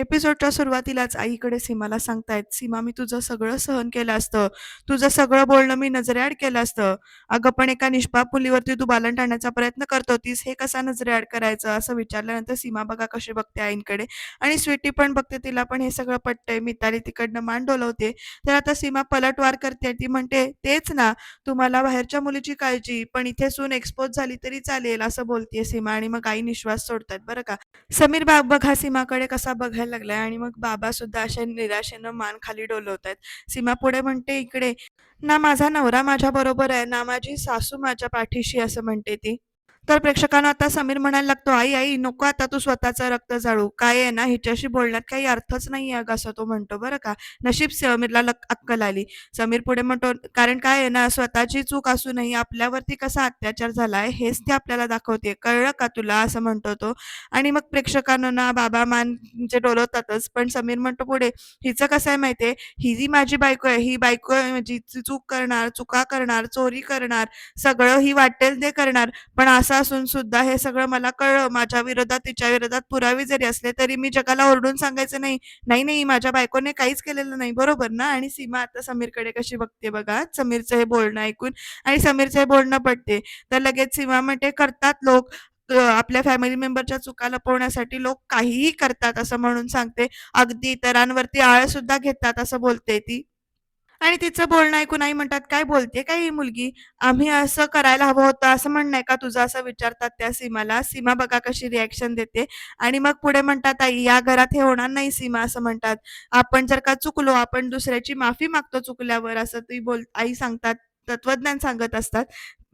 एपिसोडच्या सुरुवातीलाच आईकडे सीमाला सांगतायत सीमा मी तुझं सगळं सहन केलं असतं. तुझं सगळं बोलणं मी नजरेआड केलं असतं. अगं पण एका निष्पाप मुलीवरती तू बालन टाळण्याचा प्रयत्न करत होतीस. हे कसा नजरेआड करायचं? असं विचारल्यानंतर सीमा बघा कशी बघते आईंकडे. आणि स्वीटी पण बघते तिला पण हे सगळं पटतंय. मिताली तिकडनं मान डोलवते. तर आता सीमा पलटवार करते. ती म्हणते तेच ना तुम्हाला बाहेरच्या मुलीची काळजी पण इथे सून एक्सपोज झाली तरी चालेल असं बोलतेय सीमा. आणि मग आई निश्वास सोडतात. बरं का? समीर बाग बघा सीमाकडे कसा बघायला लागलाय आणि मग बाबा सुद्धा अशा निराशेनं मान खाली डोलवत आहेत सीमा पुढे म्हणते इकडे ना माझा नवरा माझ्या बरोबर आहे ना माझी सासू माझ्या पाठीशी असं म्हणते ती. तर प्रेक्षकांना आता समीर म्हणायला लागतो आई आई नको आता तू स्वतःचं रक्त जाळू. काय आहे ना हिच्याशी बोलण्यात काही अर्थच नाही आहे असं तो म्हणतो बरं का. नशीब समीरला अक्कल आली. समीर पुढे म्हणतो कारण काय आहे ना स्वतःची चूक असूनही आपल्यावरती कसा अत्याचार झालाय हेच ते आपल्याला दाखवते कळलं का तुला? असं म्हणतो तो. आणि मग प्रेक्षकांना ना बाबा मान म्हणजे डोलवतातच पण समीर म्हणतो पुढे हिचं कसं आहे माहितीये? ही जी माझी बायको आहे ही बायको आहे म्हणजे चूक करणार चुका करणार चोरी करणार सगळं ही वाटेल ते करणार पण असं असून सुद्धा हे सगळं मला कळलं. माझ्या विरोधात तिच्या विरोधात पुरावे जरी असले तरी मी जगाला ओरडून सांगायचं नाही. नाही नाही माझ्या बायकोने काहीच केलेलं नाही. बरोबर ना? आणि सीमा आता समीरकडे कशी बघते बघा. समीरचं हे बोलणं ऐकून आणि समीरचं हे बोलणं पडते तर लगेच सीमा म्हणते करतात लोक. आपल्या फॅमिली मेंबरच्या चुका लपवण्यासाठी लोक काहीही करतात असं म्हणून सांगते. अगदी इतरांवरती आळ सुद्धा घेतात असं बोलते ती. आणि तिचं बोलणं ऐकून आई म्हणतात काय बोलते काय ही मुलगी? आम्ही असं करायला हवं होतं असं म्हणणं आहे का तुझं? असं विचारतात त्या सीमाला. सीमा बघा कशी रिॲक्शन देते. आणि मग पुढे म्हणतात आई या घरात हे होणार नाही सीमा असं म्हणतात. आपण जर का चुकलो आपण दुसऱ्याची माफी मागतो चुकल्यावर असं ती बोल आई सांगतात तत्वज्ञान सांगत असतात.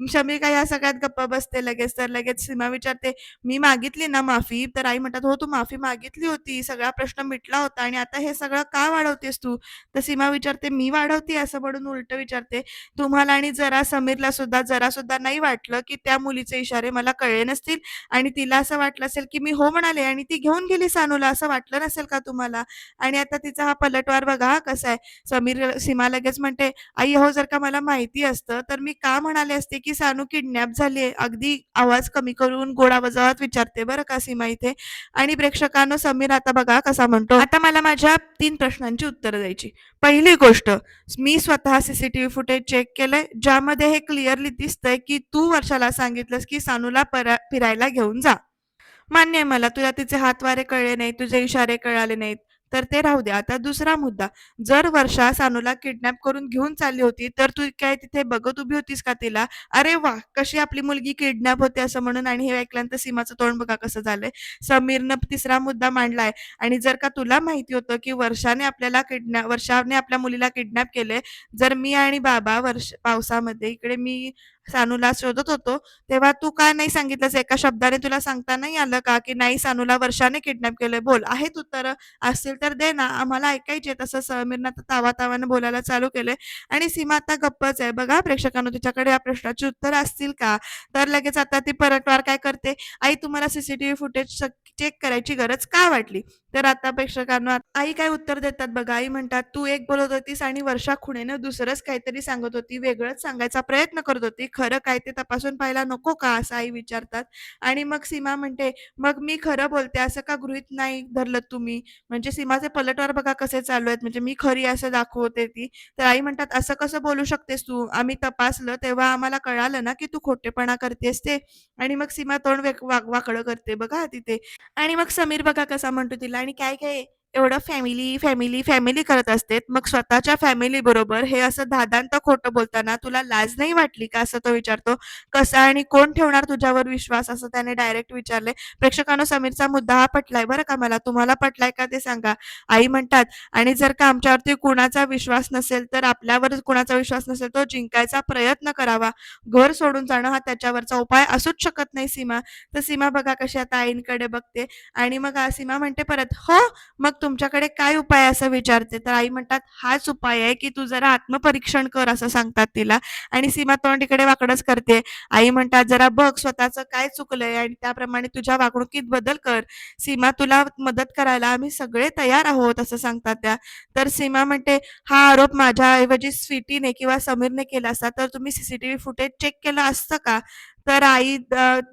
शमी या सगळ्यात गप्प बसते लगेच? तर लगेच सीमा विचारते मी मागितली ना माफी? तर आई म्हणतात हो तू माफी मागितली होती. सगळा प्रश्न मिटला होता आणि आता हे सगळं का वाढवतेस तू? तर सीमा विचारते मी वाढवते असं म्हणून उलट विचारते. तुम्हाला आणि जरा समीरला सुद्धा जरा सुद्धा नाही वाटलं की त्या मुलीचे इशारे मला कळले नसतील? आणि तिला असं वाटलं असेल की मी हो म्हणाले आणि ती घेऊन गेली सानूला असं वाटलं नसेल का तुम्हाला? आणि आता तिचा हा पलटवार बघा हा कसा आहे. समीर सीमा लगेच म्हणते आई हो जर का मला माहिती असतं तर मी का म्हणाले असते की सानू किडनॅप झाली आहे. अगदी आवाज कमी करून गोड आवाजात विचारते बरं का सीमा इथे. आणि प्रेक्षकांनो समीर आता बघा कसा म्हणतो. आता मला माझ्या तीन प्रश्नांची उत्तरं द्यायची. पहिली गोष्ट मी स्वतः सीसीटीव्ही फुटेज चेक केलंय ज्यामध्ये हे क्लिअरली दिसतंय की तू वर्षाला सांगितलंस की सानूला परा- फिरायला घेऊन जा. मान्य आहे मला तुला तिचे हातवारे कळले नाही तुझे इशारे कळाले नाहीत. तर ते राहू दे. आता दुसरा मुद्दा. जर वर्षा सानूला किडनॅप करून घेऊन चालली होती तर तू काय तिथे बघत उभी होतीस का तिला? अरे वा कशी आपली मुलगी किडनॅप होते असं म्हणून आणि हे ऐकल्यानंतर सीमाचं तोंड बघा कसं झालंय. समीरनं तिसरा मुद्दा मांडलाय. आणि जर का तुला माहिती होतं की वर्षाने आपल्याला किडनॅप वर्षाने आपल्या मुलीला किडनॅप केलंय जर मी आणि बाबा वर्ष पावसामध्ये इकडे मी सानूला शोधत होतो तेव्हा तू का नाही सांगितलंस? एका शब्दाने तुला सांगता नाही आलं का की नाही सानूला वर्षाने किडनॅप केलंय? बोल आहेत उत्तर. असतील तर दे ना. आम्हाला ऐकायचे तसं. समीरनं आता तावा तावाने बोलायला चालू केलंय. आणि सीमा आता गप्पच आहे. बघा प्रेक्षकांनो तिच्याकडे या प्रश्नाची उत्तर असतील का? तर लगेच आता ती परतवार काय करते? आई तुम्हाला सीसीटीव्ही फुटेज चेक करायची गरज का वाटली? तर आता प्रेक्षकांना आई काय उत्तर देतात बघा? आई म्हणतात तू एक बोलत होतीस आणि वर्षा खुणेनं दुसरंच काहीतरी सांगत होती. वेगळंच सांगायचा प्रयत्न करत होती. खरं काय ते तपासून पाहायला नको का? असं आई विचारतात. आणि मग सीमा म्हणते मग मी खरं बोलते असं का गृहित नाही धरलं तुम्ही? म्हणजे सीमाचे पलटवार बघा कसे चालू आहेत. म्हणजे मी खरी असं दाखवते ती. तर आई म्हणतात असं कसं बोलू शकतेस तू? आम्ही तपासलं तेव्हा आम्हाला कळालं ना की तू खोटेपणा करतेस ते. आणि मग सीमा तोंड वाकडं करते बघा तिथे. आणि मग समीर बघा कसा म्हणतो तिला. आणि काय काय? एवढं फॅमिली फॅमिली फॅमिली करत असते मग स्वतःच्या फॅमिली बरोबर हे असं धादांत खोटं बोलताना तुला लाज नाही वाटली का असं तो विचारतो? कसा आणि कोण ठेवणार तुझ्यावर विश्वास? असं त्याने डायरेक्ट विचारले. प्रेक्षकांनो समीरचा मुद्दा हा पटलाय बरं का मला? तुम्हाला पटलाय का ते सांगा. आई म्हणतात आणि जर का आमच्यावरती कुणाचा विश्वास नसेल तर आपल्यावर कुणाचा विश्वास नसेल तो जिंकायचा प्रयत्न करावा. घर सोडून जाणं हा त्याच्यावरचा उपाय असूच शकत नाही सीमा. तर सीमा बघा कशी आता आईंकडे बघते. आणि मग सीमा म्हणते परत हो मग तुमच्याकडे काय उपाय असं विचारते? तर आई म्हणतात हाच उपाय आहे की तू जरा आत्मपरीक्षण कर असं सांगतात तिला. आणि सीमा तोंडीकडे वाकडच करते. आई म्हणतात जरा बघ स्वतःचं काय चुकलंय आणि त्याप्रमाणे तुझ्या वागणुकीत बदल कर. सीमा तुला मदत करायला आम्ही सगळे तयार आहोत असं सांगतात त्या. तर सीमा म्हणते हा आरोप माझ्याऐवजी स्वीटीने किंवा समीरने केला असता तर तुम्ही सीसीटीव्ही फुटेज चेक केलं असतं का? तर आई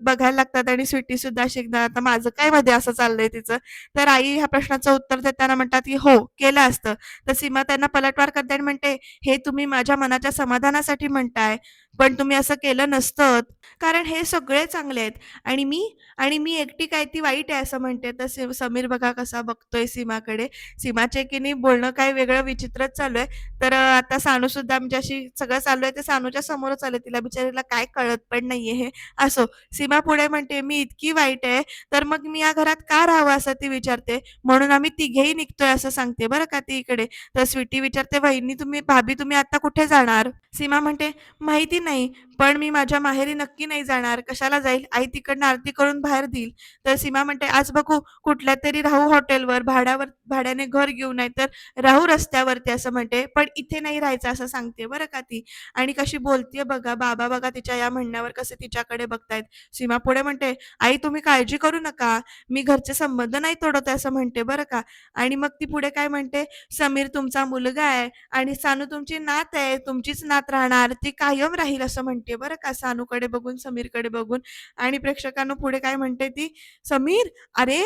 बघायला लागतात आणि स्वीटी सुद्धा शिकतात आता माझं काय मध्ये असं चाललंय तिचं? तर आई ह्या प्रश्नाचं उत्तर देताना म्हणतात की हो केलं असतं. तर सीमा त्यांना पलटवार करते आणि म्हणते हे तुम्ही माझ्या मनाच्या समाधानासाठी म्हणताय. पण तुम्ही असं केलं नसतं कारण हे सगळे चांगले आहेत. आणि मी आणि मी एकटी काय ती वाईट आहे असं म्हणते. तर समीर बघा कसा बघतोय सीमाकडे. सीमाचे की नाही बोलणं काय वेगळं विचित्रच चालू आहे. तर आता सानू सुद्धा म्हणजे अशी सगळं चालू आहे. ते सानूच्या समोरच आलं. तिला बिचारीला काय कळत पण नाहीये हे. असो सीमा पुढे म्हणते मी इतकी वाईट आहे. तर मग मी या घरात का राहावं असं ती विचारते. म्हणून आम्ही तिघेही निघतोय असं सांगते बरं का ती इकडे. तर स्वीटी विचारते वहिनी तुम्ही भाभी तुम्ही आता कुठे जाणार? सीमा म्हणते माहिती नाही पण मी माझ्या माहेरी नक्की नाही जाणार. कशाला जाईल? आई तिकडनं आरती करून बाहेर देईल. तर सीमा म्हणते आज बघू कुठल्या तरी राहू हॉटेलवर भाड्यावर भाड्याने घर घेऊ नाही तर राहू रस्त्यावरती असं म्हणते. पण इथे नाही राहायचं असं सांगते. बरं का ती? आणि कशी बोलतीये बघा बाबा बघा तिच्या या म्हणण्यावर कसे तिच्याकडे बघतायत. सीमा पुढे म्हणते आई तुम्ही काळजी करू नका. मी घरचे संबंध नाही तोडत असं म्हणते. बरं का? आणि मग ती पुढे काय म्हणते? समीर तुमचा मुलगा आहे आणि सानू तुमची नात आहे. तुमचीच नात राहणार. ती कायम राहील. असं म्हणते बरं का? सानूकडे बघून समीरकडे बघून. आणि प्रेक्षकांना पुढे काय म्हणते ती? समीर अरे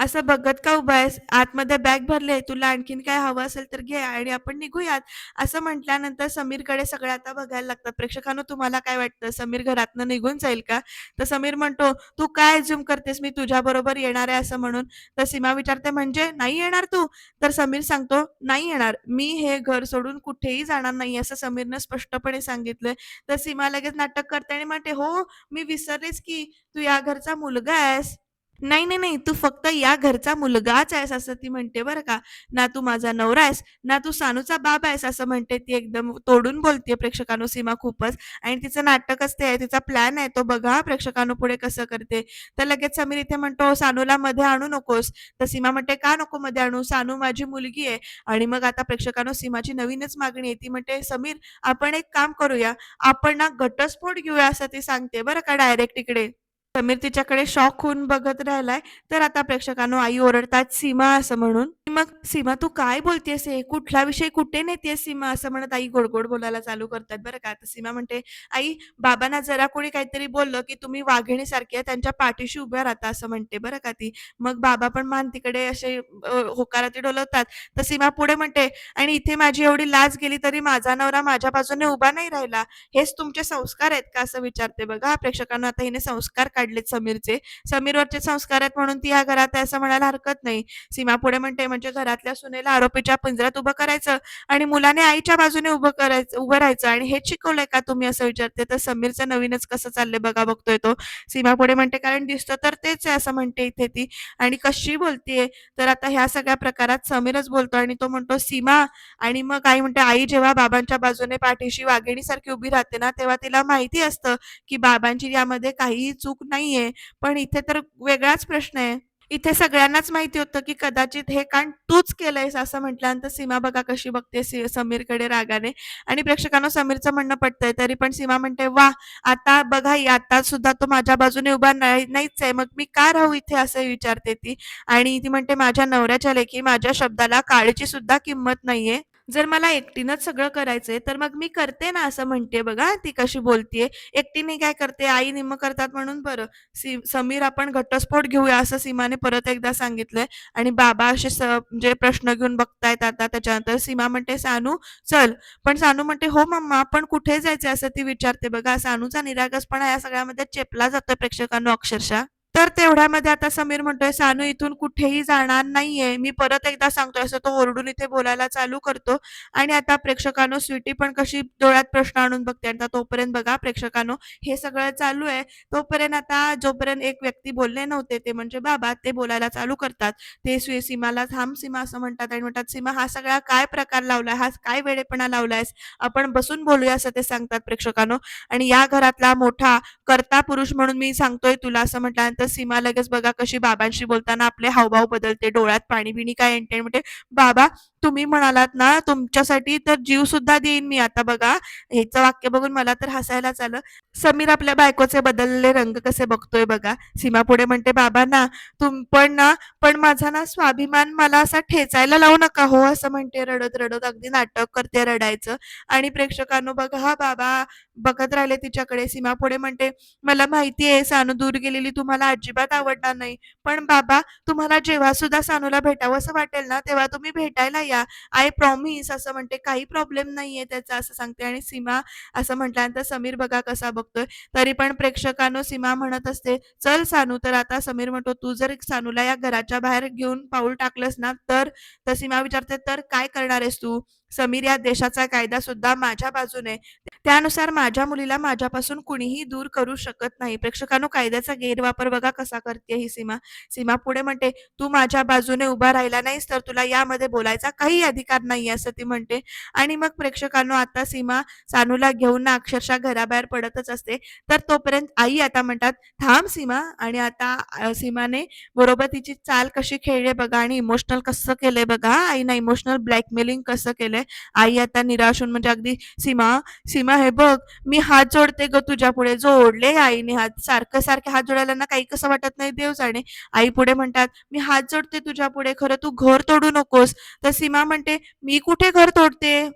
असं बघत का उभा आहेस? आतमध्ये बॅग भरले तुला आणखीन काय हवं असेल तर घे आणि आपण निघूयात. असं म्हटल्यानंतर समीरकडे सगळे आता बघायला लागतात प्रेक्षकांनो तुम्हाला काय वाटतं? समीर घरातनं निघून जाईल का? तर समीर म्हणतो तू काय झूम करतेस? मी तुझ्या बरोबर येणार आहे असं म्हणून. तर सीमा विचारते म्हणजे नाही येणार तू? तर समीर सांगतो नाही येणार. मी हे घर सोडून कुठेही जाणार नाही असं समीरनं स्पष्टपणे सांगितलंय. तर सीमा लगेच नाटक करते आणि म्हणते हो मी विसरलेच की तू या घरचा मुलगा आहेस. नाही नाही नाही तू फक्त या घरचा मुलगाच आहेस असं ती म्हणते बरं का. ना तू माझा नवरा आहेस ना तू सानूचा बाब आहेस असं म्हणते ती एकदम तोडून बोलते प्रेक्षकांनो सीमा खूपच. आणि तिचं नाटकच ते आहे तिचा प्लॅन आहे तो बघा प्रेक्षकांनो पुढे कसं करते. तर लगेच समीर इथे म्हणतो सानूला मध्ये आणू नकोस. तर सीमा म्हणते का नको मध्ये आणू? सानू माझी मुलगी आहे. आणि मग आता प्रेक्षकांनो सीमाची नवीनच मागणी आहे ती म्हणते समीर आपण एक काम करूया आपण ना घटस्फोट घेऊया असं ती सांगते. बरं का डायरेक्ट इकडे? समीर तिच्याकडे शॉक होऊन बघत राहिलाय. तर आता प्रेक्षकांनो आई ओरडतात सीमा असं म्हणून. मग सीमा तू काय बोलतेस हे? कुठला विषय कुठे नेतेस सीमा? असं म्हणत आई गोडगोड बोलायला चालू करतात. बरं का? तर सीमा म्हणते आई बाबांना जरा कोणी काहीतरी बोललं की तुम्ही वाघिणीसारखे त्यांच्या पाठीशी उभ्या राहता असं म्हणते. बरं का ती? मग बाबा पण मान तिकडे असे होकाराती डोलवतात. तर सीमा पुढे म्हणते आणि इथे माझी एवढी लाज गेली तरी माझा नवरा माझ्या बाजूने उभा नाही राहिला. हेच तुमचे संस्कार आहेत का? असं विचारते बघा. प्रेक्षकांना आता हिने संस्कार काढलेत समीरचे. समीरवरचे संस्कार आहेत म्हणून ती या घरात आहे असं म्हणायला हरकत नाही. सीमा पुढे म्हणते म्हणजे घरातल्या सुनेला आरोपीच्या पिंजऱ्यात उभं करायचं आणि मुलाने आईच्या बाजूने उभं करायचं उभं राहायचं आणि हेच शिकवलंय का तुम्ही असं विचारते? तर समीरचं नवीनच कसं चाललंय बघा बघतोय तो. सीमा पुढे म्हणते कारण दिसतं तर तेच आहे असं म्हणते इथे ती. आणि कशी बोलतीये? तर आता ह्या सगळ्या प्रकारात समीरच बोलतो आणि तो म्हणतो सीमा आणि मग आई म्हणते आई जेव्हा बाबांच्या बाजूने पाठीशी वाघिणीसारखी उभी राहते ना तेव्हा तिला माहिती असतं की बाबांची यामध्ये काहीही चूक नाही नाहीये. पण इथे तर वेगळाच प्रश्न आहे. इथे सगळ्यांनाच माहिती होतं की कदाचित हे कांड तूच केलंयस असं म्हटल्यानंतर सीमा बघा कशी बघते समीरकडे रागाने. आणि प्रेक्षकांना समीरचं म्हणणं पडतंय तरी पण सीमा म्हणते वा आता बघा आता सुद्धा तो माझ्या बाजूने उभा नाही नाहीच आहे. मग मी का राहू इथे? असं विचारते ती. आणि ती म्हणते माझ्या नवऱ्याच्या लेखी माझ्या शब्दाला काळीची सुद्धा किंमत नाहीये. जर मला एकटीनंच सगळं करायचंय तर मग मी करते ना असं म्हणते बघा. ती कशी बोलतीये. एकटीने काय करते? आई निम्म करतात म्हणून बरं. सी समीर आपण घटस्फोट घेऊया असं सीमाने परत एकदा सांगितलंय. आणि बाबा असे स म्हणजे प्रश्न घेऊन बघतायत आता. त्याच्यानंतर सीमा म्हणते सानू चल. पण सानू म्हणते हो मम्मा आपण कुठे जायचंय? असं ती विचारते बघा. सानूचा निरागसपणा या सगळ्यामध्ये चेपला जातोय प्रेक्षकांना अक्षरशः. तर तेवढ्यामध्ये आता समीर म्हणतोय सानू इथून कुठेही जाणार नाहीये. मी परत एकदा सांगतोय असं तो ओरडून इथे बोलायला चालू करतो. आणि आता प्रेक्षकांनो स्वीटी पण कशी डोळ्यात प्रश्न आणून बघते. आता तोपर्यंत बघा प्रेक्षकांनो हे सगळं चालू आहे. तोपर्यंत आता जोपर्यंत एक व्यक्ती बोलले नव्हते ते म्हणजे बाबा ते बोलायला चालू करतात. ते स्वी- सीमाला थांब सीमा असं म्हणतात आणि म्हणतात सीमा हा सगळा काय प्रकार लावलाय? हा काय वेडेपणा लावलायस? आपण बसून बोलूया असं ते सांगतात प्रेक्षकांनो. आणि या घरातला मोठा कर्ता पुरुष म्हणून मी सांगतोय तुला असं म्हटल्यानंतर सीमा लगेच बघा कशी बाबांशी बोलताना आपले हावभाव बदलते डोळ्यात पाणी बिणी काय येते म्हणजे बाबा तुम्ही म्हणालात ना तुमच्यासाठी तर जीव सुद्धा देईन मी आता बघा. ह्याचं वाक्य बघून मला तर हसायलाच आलं. समीर आपल्या बायकोचे बदललेले रंग कसे बघतोय बघा. सीमा पुढे म्हणते, "बाबा ना, तुम पण ना पण माझा ना स्वाभिमान मला असा ठेचायला लावू नका हो," असं म्हणते रडत-रडत. अगदी नाटक करते रडायचं आणि प्रेक्षकांनो बघा हा बाबा बघत राहिले तिच्याकडे. सीमा पुढे म्हणते, "मला माहिती आहे सानू दूर गेलेली तुम्हाला अजिबात आवडणार नाही. पण बाबा तुम्हाला जेव्हा सुद्धा सानूला भेटावंसं वाटेल ना, तेव्हा तुम्ही भेटायला या. आय प्रॉमिस" असं म्हणते. "काही प्रॉब्लेम नाहीये त्याचा," असं सांगते आणि सीमा असं म्हटल्यानंतर समीर बघा कसा बघतोय. तरी पण प्रेक्षकांनो सीमा म्हणत असते, "चल सानू." तर आता समीर म्हणतो, "तू जर सानूला या घराच्या बाहेर घेऊन पाऊल टाकलंस ना तर?" तर सीमा विचारते, "तर काय करणार आहेस तू?" समीर, "या देशाचा कायदा सुद्धा माझ्या बाजूने. त्यानुसार माझ्या मुलीला माझ्यापासून कुणीही दूर करू शकत नाही." प्रेक्षकांनो कायद्याचा गैरवापर बघा कसा करते ही सीमा. सीमा पुढे म्हणते, "तू माझ्या बाजूने उभा राहिला नाहीस तर तुला यामध्ये बोलायचा काही अधिकार नाहीये," असं ती म्हणते. आणि मग प्रेक्षकांनो आता सीमा सानूला घेऊन ना अक्षरशः घराबाहेर पडतच असते. तर तोपर्यंत आई आता म्हणतात, "थांब सीमा" आणि आता सीमाने बरोबर तिची चाल कशी खेळली बघा आणि इमोशनल कसं केलंय बघा हां, आईनं इमोशनल ब्लॅकमेलिंग कसं आहे आई आता निराश होऊन म्हणजे अगदी, "सीमा, सीमा हे बघ मी हात जोडते गं तुझ्यापुढे." जोडले आईने हात. सारखं-सारखे हात जोडायला ना काही कसं वाटत नाही देव जाणे. आई पुढे म्हणतात, "मी हात जोडते तुझ्यापुढे, खरं तू घर तोडू नकोस." तर सीमा म्हणते, "मी कुठे घर तोडते?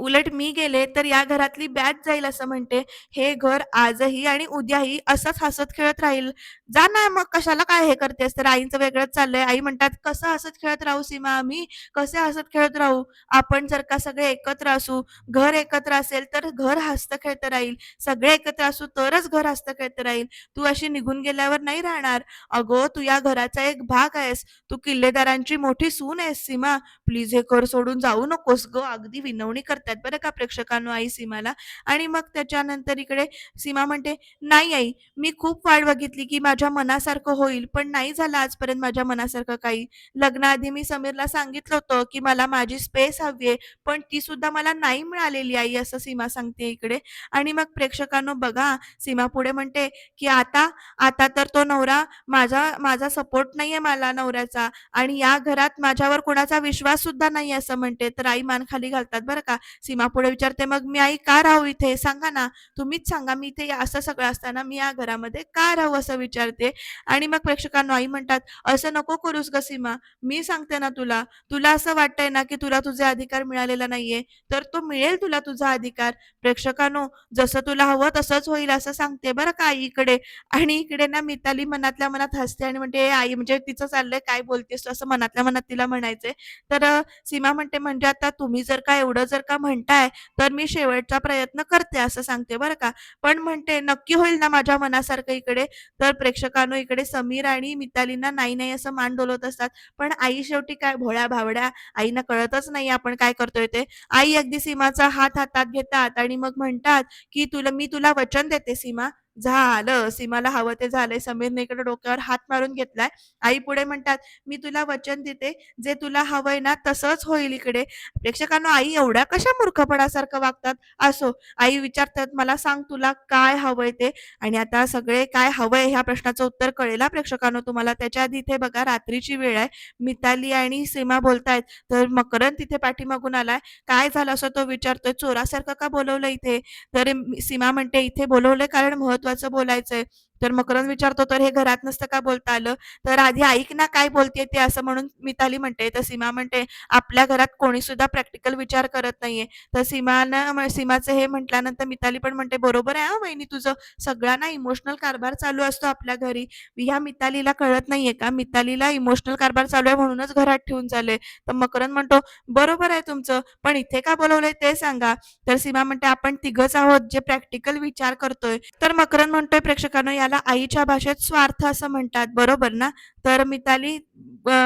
उलट मी गेले तर या घरातली बॅच जाईल असं म्हणते. हे घर आजही आणि उद्याही असंच हसत-खेळत राहील. जा ना मग कशाला काय हे करतेस?" तर आईंचं वेगळंच चाललंय. आई म्हणतात, "कसं हसत-खेळत राहू सीमा आम्ही? कसे हसत-खेळत राहू? आपण जर का सगळे एकत्र असू, घर एकत्र असेल तर घर हसतं खेळत राहील. सगळे एकत्र असू तरच घर हसत खेळत राहील. तू अशी निघून गेल्यावर नाही राहणार. अगं तू या घराचा एक भाग आहेस. तू किल्लेदारांची मोठी सून आहेस सीमा. प्लीज हे घर सोडून जाऊ नकोस ग अगदी विनवणी करतात बरं का प्रेक्षकांनो आई सीमाला. आणि मग त्याच्यानंतर इकडे सीमा म्हणते, "नाही आई, मी खूप वाट बघितली की माझ्या मनासारखं होईल, पण नाही झालं आजपर्यंत माझ्या मनासारखं काही. लग्नाआधी मी समीरला सांगितलं होतं की मला माझी स्पेस हवी आहे, पण ती सुद्धा मला नाही मिळालेली आई," असं सीमा सांगते इकडे. आणि मग प्रेक्षकांनो बघा सीमा पुढे म्हणते की "आता आता तर तो नवरा माझा माझा सपोर्ट नाहीये मला नवऱ्याचा आणि या घरात माझ्यावर कुणाचा विश्वास सुद्धा नाही," असं म्हणते. तर आई मान खाली घालतात बरं का. सीमा पुढे विचारते, "मग मी आई का राहू इथे? सांगा ना. तुम्हीच सांगा. मी इथे असं सगळं असताना मी या घरामध्ये का राहू?" असं विचारते. आणि मग प्रेक्षकांनो आई म्हणतात, "असं नको करूस ग सीमा. मी सांगते ना तुला. तुला असं वाटतंय ना की तुला तुझे अधिकार मिळालेला नाहीये, तर तो मिळेल तुला तुझा अधिकार. प्रेक्षकांनो जसं तुला हवं तसंच होईल," असं सांगते बरं का आई इकडे. आणि इकडे ना मिताली मनातल्या मनात हसते आणि म्हणते, आई म्हणजे तिचं चाललंय काय बोलतेस असं मनातल्या मनात तिला म्हणायचंय. तर सीमा म्हणते, "म्हणजे आता तुम्ही जर का एवढं जर का म्हणताय, तर मी शेवटचा प्रयत्न करते," असं सांगते बरं का. पण म्हणते, "नक्की होईल ना माझ्या मनासारखं इकडे?" तर प्रेक्षकांनो इकडे समीर आणि मितालींना नाही, नाही असं मान डोलवत असतात. पण आई शेवटी काय भोळ्या भावड्या आईना कळतच नाही आपण काय करतोय ते. आई अगदी सीमाचा हात हातात घेतात आणि मग म्हणतात की "तुला मी तुला वचन देते सीमा." झालं. सीमाला हवं ते झालंय. समीरने इकडे डोक्यावर हात मारून घेतलाय. आई पुढे म्हणतात, "मी तुला वचन देते, जे तुला हवंय ना तसंच होईल इकडे." प्रेक्षकांनो आई एवढ्या कशा मूर्खपणासारखं वागतात? असो, आई विचारतात, "मला सांग तुला काय हवंय ते?" आणि आता सगळे काय हवंय ह्या प्रश्नाचं उत्तर कळेल प्रेक्षकांनो तुम्हाला. त्याच्या आधी इथे बघा रात्रीची वेळ आहे. मिताली आणि सीमा बोलतायत. तर मकरंद तिथे पाठीमागून आलाय. "काय झालं?" असं तो विचारतोय. "चोरासारखं का बोलवलं इथे?" तर सीमा म्हणते, "इथे बोलवलंय कारण महत्वाचं बोलायचंय." तर मकरंद विचारतो, "तर हे घरात नसतं का बोलता आलं?" तर "आधी ऐक ना काय बोलतेय ते," असं म्हणून मिताली म्हणते. तर सीमा म्हणते, "आपल्या घरात कोणी सुद्धा प्रॅक्टिकल विचार करत नाहीये." तर सीमानं सीमाचं हे म्हटल्यानंतर मिताली पण म्हणते, "बरोबर आहे वहिनी तुझं. सगळ्यांना इमोशनल कारभार चालू असतो आपल्या घरी. ह्या मितालीला कळत नाहीये का? मितालीला इमोशनल कारभार चालू आहे म्हणूनच घरात ठेवून चाललंय." तर मकरंद म्हणतो, "बरोबर आहे तुमचं, पण इथे का बोलवलंय ते सांगा." तर सीमा म्हणते, "आपण तिघच आहोत जे प्रॅक्टिकल विचार करतोय." तर मकरंद म्हणतोय, "प्रेक्षकांनो याला आईच्या भाषेत स्वार्थ असं म्हणतात. बरोबर ना?" तर मिताली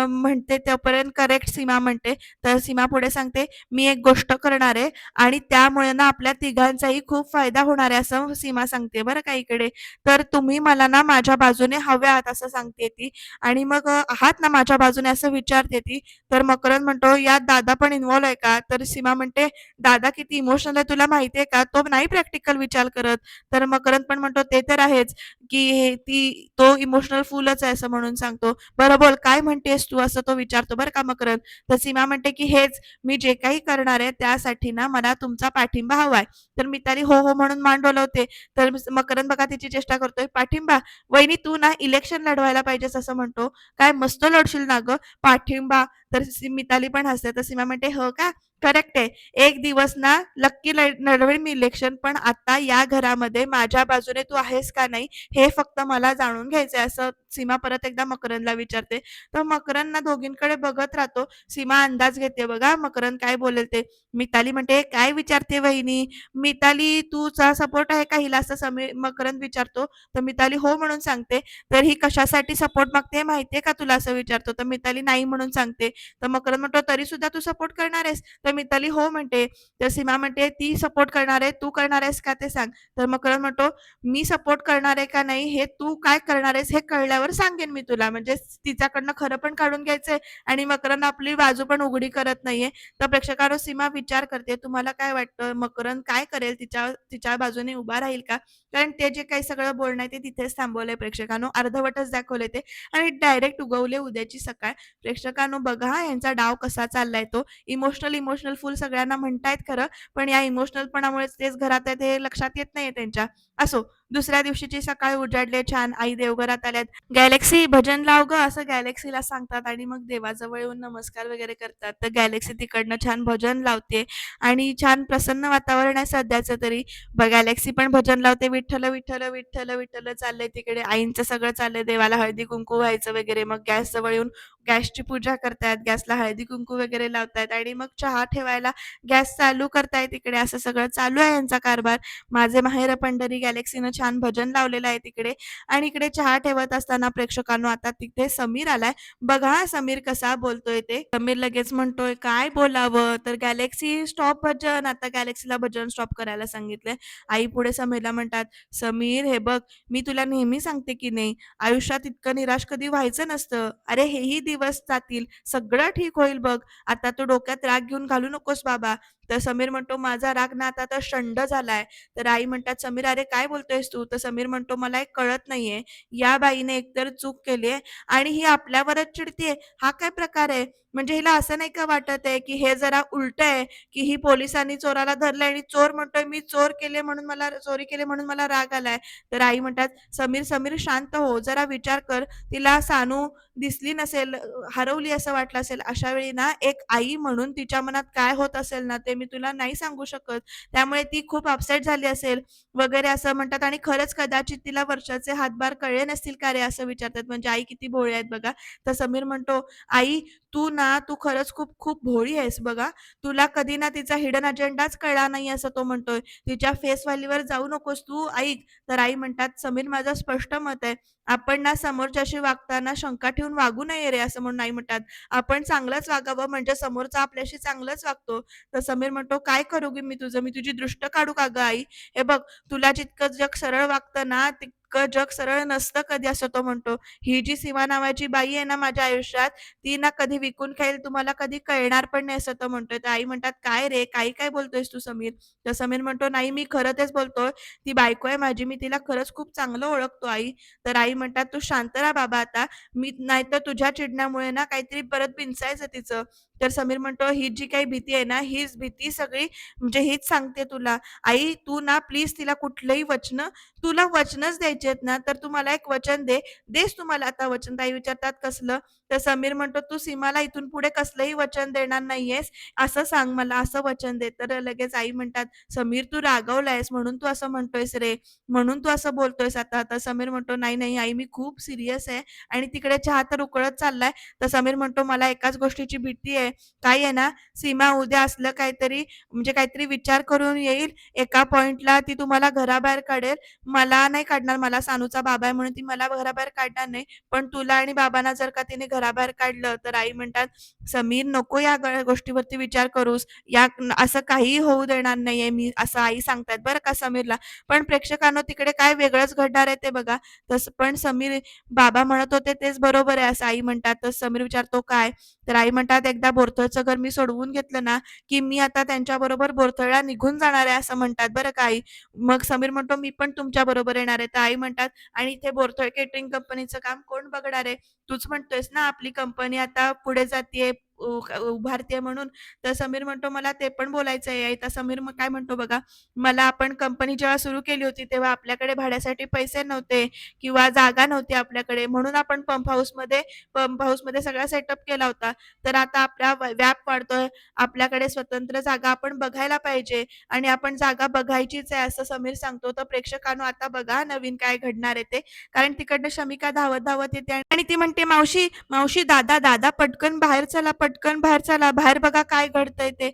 म्हणते तोपर्यंत करेक्ट सीमा म्हणते. तर सीमा पुढे सांगते, "मी एक गोष्ट करणार आहे आणि त्यामुळे ना आपल्या तिघांचाही खूप फायदा होणार आहे," असं सीमा सांगते बरं का इकडे. "तर तुम्ही मला ना माझ्या बाजूने हवे आहात," असं सांगते ती. आणि मग "आहात ना माझ्या बाजूने?" असं विचारते ती. तर मकरंद म्हणतो, "यात दादा पण इन्व्हॉल्व आहे का?" तर सीमा म्हणते, "दादा किती इमोशनल आहे तुला माहिती आहे का? तो नाही प्रॅक्टिकल विचार करत." तर मकरंद पण म्हणतो, "ते तर आहेच की ती तो इमोशनल फूलच आहे," असं म्हणून सांगतो. "बरं बोल काय म्हणतेस तू असं तो विचारतो बरं का मकरंद तर सीमा म्हणते की हेच मी जे काही करणार आहे त्यासाठी ना मला तुमचा पाठिंबा हवाय तर मिताली हो हो म्हणून मान डोलवते तर मकरंद बघा तिची चेष्टा करतोय. पाठिंबा वहिनी तू ना इलेक्शन लढवायला पाहिजेस असं म्हणतो. काय मस्त लढशील ना ग पाठिंबा. तर मिताली पण हसते. तर सीमा म्हणते हो का? करेक्ट आहे. एक दिवस ना लक्की लढवेल मी इलेक्शन पण आता या घरामध्ये माझ्या बाजूने तू आहेस का नाही हे फक्त मला जाणून घ्यायचंय. असं सीमा परत एकदा मकरंदला विचारते. तर मकरंद ना दोघींकडे बघत राहतो. सीमा अंदाज घेते बघा मकरंद काय बोलेल ते. मिताली म्हणते काय विचारते वहिनी? मिताली तूचा सपोर्ट आहे का हिला? असं समीर मकरंद विचारतो. तर मिताली हो म्हणून सांगते. तर ही कशासाठी सपोर्ट मागते माहितीये का तुला? असं विचारतो. तर मिताली नाही म्हणून सांगते. तर मकरंद म्हणतो तरी सुद्धा तू सपोर्ट करणार आहेस. तर मिताली हो म्हणते. तर सीमा म्हणते ती सपोर्ट करणार आहे तू करणार आहेस का ते सांग. तर मकरंद म्हणतो मी सपोर्ट करणार आहे का नाही हे तू काय करणार आहेस हे कळल्यावर सांगेन मी तुला. म्हणजे तिच्याकडनं खरं पण काढून घ्यायचंय आणि मकरंद आपली बाजू पण उघडी करत नाहीये. तर प्रेक्षकांनो सीमा विचार करते तुम्हाला काय वाटतं मकरंद काय करेल? तिच्या तिच्या बाजूने उभा राहील का? कारण ते जे काही सगळं बोलणं आहे ते तिथेच थांबवलंय प्रेक्षकांनो. अर्धवटच दाखवले ते. आणि डायरेक्ट उगवले उद्याची सकाळ. प्रेक्षकांनो बघा यांचा डाव कसा चाललाय तो. इमोशनल इमोशनल फुल सगळ्यांना म्हणतायत खरं. पण या इमोशनलपणामुळेच तेच घरात आहेत हे लक्षात येत नाहीये त्यांच्या. असो दुसऱ्या दिवशीची सकाळ उजाडले छान आई देवघरात आल्यात. गॅलेक्सी भजन लाव ग असं गॅलेक्सीला सांगतात आणि मग देवाजवळ येऊन नमस्कार वगैरे करतात. तर गॅलेक्सी तिकडनं छान भजन लावते आणि छान प्रसन्न वातावरण आहे सध्याचं तरी. गॅलेक्सी पण भजन लावते. विठ्ठल विठ्ठल विठ्ठल विठ्ठल चाललंय तिकडे. आईंचं सगळं चाललंय. देवाला हळदी कुंकू व्हायचं वगैरे. मग गॅस जवळ येऊन गॅसची पूजा करतायत. गॅसला हळदी कुंकू वगैरे लावतायत आणि मग चहा ठेवायला गॅस चालू करतायत तिकडे असं सगळं चालू आहे यांचा कारभार. माझे माहेर पंढरी गॅलेक्सीनं छान भजन लावलेलं आहे तिकडे. आणि इकडे चहा ठेवत असताना प्रेक्षकांनो आता तिथे समीर आलाय. बघा समीर कसा बोलतोय ते. समीर लगेच म्हणतोय काय बोलावं? तर गॅलेक्सी स्टॉप भजन आता गॅलेक्सीला भजन स्टॉप करायला सांगितलंय आई पुढे समीरला म्हणतात समीर हे बघ मी तुला नेहमी सांगते की नाही आयुष्यात इतकं निराश कधी व्हायचं नसतं. अरे हेही दिवस जातील सगळं ठीक होईल बघ. आता तू डोक्यात राग घेऊन घालू नकोस बाबा. तर समीर म्हणतो माझा राग ना आता तर शंड झालाय. तर आई म्हणतात समीर अरे काय बोलतोयस तू? तर समीर म्हणतो मला एक कळत नाहीये. या बाईने एकतर चूक केली आहे आणि ही आपल्यावरच चिडतीये. हा काय प्रकार आहे? म्हणजे हिला असं नाही का वाटत आहे की हे जरा उलट आहे की ही पोलिसांनी चोराला धरलंय आणि चोर म्हणतोय मी चोर केले म्हणून मला चोरी केले म्हणून मला राग आलाय. तर आई म्हणतात समीर समीर शांत हो जरा विचार कर. तिला सानू दिसली नसेल हरवली असं वाटलं असेल अशा वेळी ना एक आई म्हणून तिच्या मनात काय होत असेल ना ते मी तुला नाही सांगू शकत. त्यामुळे ती खूप अपसेट झाली असेल. वगैरे असं म्हणतात आणि खरंच कदाचित तिला वर्षाचे हातभार कळले नसतील का रे असं विचारतात. म्हणजे आई किती भोळी आहेत बघा. तर समीर म्हणतो आई तू ना तू खरंच खूप खूप भोळी आहेस बघा. तुला कधी ना तिचा हिडन अजेंडाच कळला नाही असं तो म्हणतोय. तिच्या फेस व्हॅल्यूवर जाऊ नकोस तू ऐक. तर आई म्हणतात समीर माझं स्पष्ट मत आहे. आपण ना समोरच्याशी वागताना शंका ठेवून वागू नये रे असं म्हणून आई म्हणतात. आपण चांगलंच वागावं म्हणजे समोरचा आपल्याशी चांगलंच वागतो. तर समीर म्हणतो काय करू मी तुझं? मी तुझी दृष्ट काढू का ग आई? हे बघ तुला जितकं जग सरळ वागतं ना इतकं जग सरळ नसतं कधी असं तो म्हणतो. ही जी सीमा नावाची बाई आहे ना माझ्या आयुष्यात ती ना कधी विकून खाईल तुम्हाला कधी कळणार पण नाही असं तो म्हणतोय. तर आई म्हणतात काय रे काही काय बोलतोयस तू समीर? तर समीर म्हणतो नाही मी खरं तेच बोलतोय. ती बायको आहे माझी मी तिला खरंच खूप चांगलं ओळखतो आई. तर आई म्हणतात तू शांत राहा बाबा आता. मी नाहीतर तुझ्या चिडण्यामुळे ना काहीतरी परत बिनसायचं तिचं. तर समीर म्हणतो ही जी काही भीती आहे ना हीच भीती सगळी म्हणजे हीच सांगते तुला. आई तू ना प्लीज तिला कुठलंही वचन तुला वचनच द्यायचे आहेत ना तर तू मला एक वचन दे. देस तुम्हाला आता वचन ताई विचारतात कसलं? तर समीर म्हणतो तू सीमाला इथून पुढे कसलंही वचन देणार नाहीयेस असं सांग मला असं वचन दे. तर लगेच आई म्हणतात समीर तू रागवलायस म्हणून तू असं म्हणतोयस रे म्हणून तू असं बोलतोयस आता. आता समीर म्हणतो नाही नाही आई मी खूप सिरियस आहे आणि तिकडे चहा तर उकळत चाललाय. तर समीर म्हणतो मला एकाच गोष्टीची भीती आहे काय आहे ना सीमा उद्या असलं काहीतरी म्हणजे काहीतरी विचार करून येईल एका पॉइंटला ती तुम्हाला घराबाहेर काढेल मला नाही काढणार मला सानूचा बाबा आहे म्हणून ती मला घराबाहेर काढणार नाही पण तुला आणि बाबांना जर का तिने घराबाहेर काढलं तर आई म्हणतात समीर नको या गोष्टीवरती विचार करूस. या असं काही होऊ देणार नाहीये मी असं आई सांगतात बरं का समीरला? पण प्रेक्षकांना तिकडे काय वेगळंच घडणार आहे ते बघा. तसं पण समीर बाबा म्हणत होते तेच बरोबर आहे असं आई म्हणतात. तर समीर विचारतो काय? तर आई म्हणतात एकदा बोरथळचं घर मी सोडवून घेतलं ना की मी आता त्यांच्याबरोबर बोरथळला निघून जाणार आहे असं म्हणतात. बरं का आई? मग समीर म्हणतो मी पण तुमच्या बरोबर येणार आहे. तर आई म्हणतात आणि इथे बोरथळ केटरिंग कंपनीचं काम कोण बघणार आहे? तूच म्हणतोयस ना? आपली कंपनी आता पुढे जातीये. उभारते म्हणून. तर समीर म्हणतो मला ते पण बोलायचं आहे. तर समीर मग काय म्हणतो बघा मला आपण कंपनी जेव्हा सुरू केली होती तेव्हा आपल्याकडे भाड्यासाठी पैसे नव्हते किंवा जागा नव्हती आपल्याकडे. म्हणून आपण पंप हाऊसमध्ये पंप हाऊसमध्ये सगळा सेटअप केला होता. तर आता आपला व्याप वाढतोय. आपल्याकडे स्वतंत्र जागा आपण बघायला पाहिजे आणि आपण जागा बघायचीच आहे असं समीर सांगतो. तर प्रेक्षकांनो आता बघा नवीन काय घडणार आहे ते. कारण तिकडनं शमिका धावत धावत येते आणि ती म्हणते मावशी मावशी दादा दादा पटकन बाहेर चला पटकन बाहेर चला बाहेर बघा काय घडतंय ते.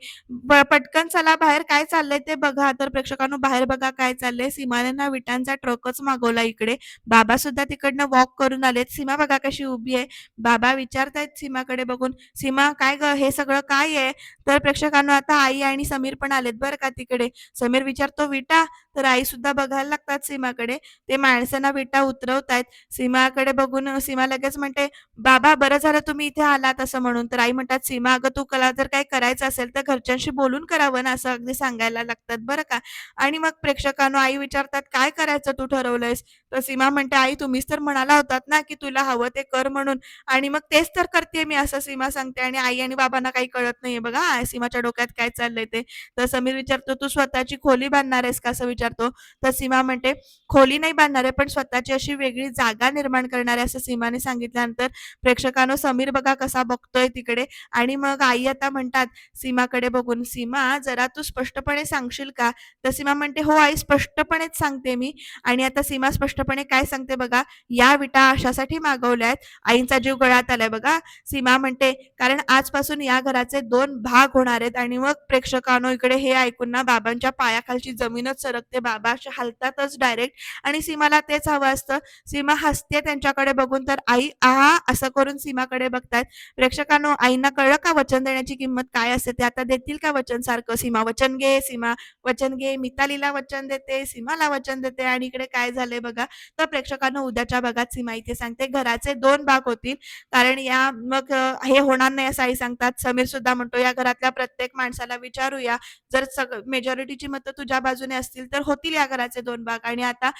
पटकन चला बाहेर काय चाललंय ते बघा. तर प्रेक्षकांनो बाहेर बघा काय चाललंय. सीमाने ना विटांचा ट्रकच मागवला इकडे. बाबा सुद्धा तिकडनं वॉक करून आलेत. सीमा बघा कशी उभी आहे. बाबा विचारतायत सीमाकडे बघून. सीमा काय ग हे सगळं काय आहे? तर प्रेक्षकांनो आता आई आणि समीर पण आलेत बरं का तिकडे. समीर विचारतो विटा तर आई सुद्धा बघायला लागतात सीमाकडे. ते माणसांना विटा उतरवतायत. सीमाकडे बघून सीमा लगेच म्हणते बाबा बरं झालं तुम्ही इथे आलात असं म्हणून. तर आई म्हणतात सीमा अगं तू कला जर काही करायचं असेल तर घरच्यांशी बोलून करावं ना असं अगदी सांगायला लागतात बरं का. आणि मग प्रेक्षकांना आई विचारतात काय करायचं तू ठरवलंयस? तर सीमा म्हणते आई तुम्हीच तर म्हणाला होतात ना की तुला हवं ते कर म्हणून. आणि मग तेच तर करते मी असं सीमा सांगते. आणि आई आणि बाबांना काही कळत नाहीये. बघा सीमाच्या डोक्यात काय चाललंय ते. तर समीर विचारतो तू स्वतःची खोली बांधणार आहेस का? असं विचारतो. तर सीमा म्हणते खोली नाही बांधणार आहे पण स्वतःची अशी वेगळी जागा निर्माण करणार आहे असं सीमाने सांगितल्यानंतर प्रेक्षकांनो समीर बघा कसा बघतोय तिकडे. आणि मग आई आता म्हणतात सीमाकडे बघून सीमा जरा तू स्पष्टपणे सांगशील का? तर सीमा म्हणते हो आई स्पष्टपणेच सांगते मी. आणि आता सीमा स्पष्ट स्पष्टपणे काय सांगते बघा या विटा अशासाठी मागवल्या आहेत. आईंचा जीव गळ्यात आलाय बघा. सीमा म्हणते कारण आजपासून या घराचे दोन भाग होणार आहेत आणि मग प्रेक्षकांनो इकडे हे ऐकून ना बाबांच्या पायाखालची जमीनच सरकते. बाबा अशा हलतातच डायरेक्ट आणि सीमाला तेच हवं असतं. सीमा हसते त्यांच्याकडे बघून तर आई आहा असं करून सीमाकडे बघतायत. प्रेक्षकांनो आईंना कळलं का वचन देण्याची किंमत काय असते? ते आता देतील का वचन सारखं? सीमा वचन घे सीमा वचन घे. मितालीला वचन देते सीमाला वचन देते. आणि इकडे काय झालंय बघा? तर प्रेक्षकांना उद्याच्या भागात ही माहिती सांगते. घराचे दोन भाग होतील. कारण या मग हे होणार नाही असं आई सांगतात. समीर सुद्धा म्हणतो या घरातल्या प्रत्येक माणसाला विचारूया. जर सग मेजॉरिटीची मतं तुझ्या बाजूने असतील तर होतील या घराचे दोन भाग. आणि आता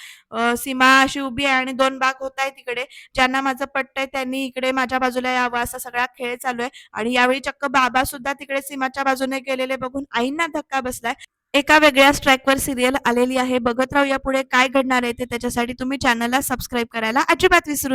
सीमा अशी उभी आहे आणि दोन भाग होत आहे तिकडे ज्यांना माझं पटतंय त्यांनी इकडे माझ्या बाजूला यावं. असा सगळा खेळ चालू आहे. आणि यावेळी चक्क बाबा सुद्धा तिकडे सीमाच्या बाजूने गेलेले बघून आईंना धक्का बसलाय. एका वेगळ्या ट्रॅकवर सिरियल आलेली आहे. बघत राहूया पुढे काय घडणार आहे ते. त्याच्यासाठी तुम्ही चॅनलला सबस्क्राईब करायला अजिबात विसरू